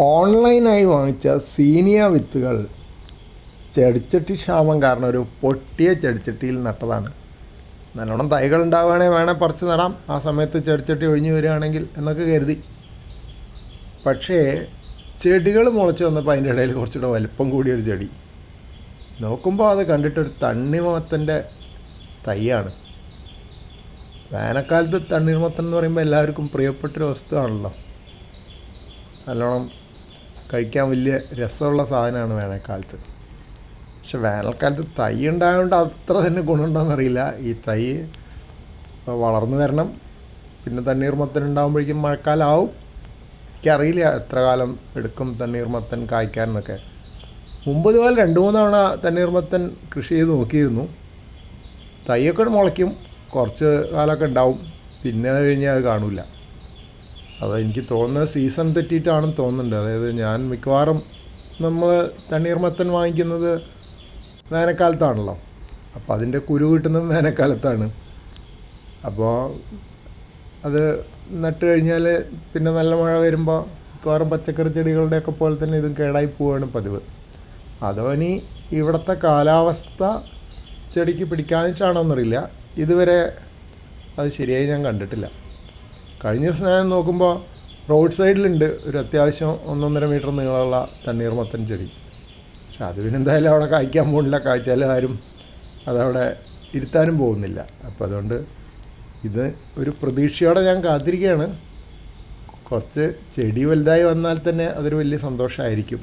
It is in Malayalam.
ഓൺലൈനായി വാങ്ങിച്ച സീനിയ വിത്തുകൾ ചെടിച്ചട്ടി ക്ഷാമം കാരണം ഒരു പൊട്ടിയ ചെടിച്ചട്ടിയിൽ നട്ടതാണ്. നല്ലോണം തൈകൾ ഉണ്ടാവുകയാണെങ്കിൽ വേണേൽ പറിച്ച് നടാം. ആ സമയത്ത് ചെടിച്ചട്ടി ഒഴിഞ്ഞു വരികയാണെങ്കിൽ എന്നൊക്കെ കരുതി. പക്ഷേ ചെടികൾ മുളച്ച് വന്നപ്പോൾ അതിന്റെ ഇടയിൽ കുറച്ചുകൂടെ വലിപ്പം കൂടിയൊരു ചെടി. നോക്കുമ്പോൾ അത് കണ്ടിട്ടൊരു തണ്ണിമത്തന്റെ തൈയാണ്. വേനൽക്കാലത്ത് തണ്ണീർമത്തൻ എന്ന് പറയുമ്പോൾ എല്ലാവർക്കും പ്രിയപ്പെട്ടൊരു വസ്തുവാണല്ലോ. നല്ലോണം കഴിക്കാൻ വലിയ രസമുള്ള സാധനമാണ് വേനൽക്കാലത്ത്. പക്ഷെ വേനൽക്കാലത്ത് തൈ ഉണ്ടായതുകൊണ്ട് അത്ര തന്നെ ഗുണമുണ്ടോയെന്നറിയില്ല ഈ തൈ വളർന്നു വരണം. പിന്നെ തണ്ണീർമത്തൻ ഉണ്ടാകുമ്പോഴേക്കും മഴക്കാലമാവും എനിക്കറിയില്ല എത്ര കാലം എടുക്കും തണ്ണീർമത്തൻ കായ്ക്കാൻ എന്നൊക്കെ മുമ്പ് ഇതുപോലെ രണ്ട് മൂന്ന് തവണ തണ്ണീർമത്തൻ കൃഷി ചെയ്ത് നോക്കിയിരുന്നു. തൈയൊക്കെ മുളയ്ക്കും. കുറച്ച് കാലമൊക്കെ ഉണ്ടാവും. പിന്നെ കഴിഞ്ഞാൽ അത് കാണില്ല അത് എനിക്ക് തോന്നുന്നത് സീസൺ തെറ്റിയിട്ടാണെന്ന് തോന്നുന്നുണ്ട്. അതായത് ഞാൻ മിക്കവാറും നമ്മൾ തണ്ണീർമത്തൻ വാങ്ങിക്കുന്നത് വേനൽക്കാലത്താണല്ലോ. അപ്പോൾ അതിന്റെ കുരു കിട്ടുന്നത് വേനൽക്കാലത്താണ്. അപ്പോൾ അത് നട്ട് കഴിഞ്ഞാൽ പിന്നെ നല്ല മഴ വരുമ്പോൾ മിക്കവാറും പച്ചക്കറി ചെടികളുടെയൊക്കെ പോലെ തന്നെ ഇതും കേടായി പോവുകയാണ് പതിവ്. അതോ ഇനി ഇവിടുത്തെ കാലാവസ്ഥ ചെടിക്ക് പിടിക്കാതിട്ടാണോ എന്നറിയില്ല ഇതുവരെ അത് ശരിയായി ഞാൻ കണ്ടിട്ടില്ല. കഴിഞ്ഞ ദിവസം ഞാൻ നോക്കുമ്പോൾ റോഡ് സൈഡിലുണ്ട് ഒരു അത്യാവശ്യം ഒന്നൊന്നര മീറ്റർ നീളമുള്ള തണ്ണീർമത്തൻ ചെടി. പക്ഷെ അത് പിന്നെ എന്തായാലും അവിടെ കായ്ക്കാൻ പോകുന്നില്ല കായ്ച്ചാലും ആരും അതവിടെ ഇരുത്താനും പോകുന്നില്ല. അപ്പോൾ അതുകൊണ്ട് ഇത് ഒരു പ്രതീക്ഷയോടെ ഞാൻ കാത്തിരിക്കുകയാണ്. കുറച്ച് ചെടി വലുതായി വന്നാൽ തന്നെ അതൊരു വലിയ സന്തോഷമായിരിക്കും.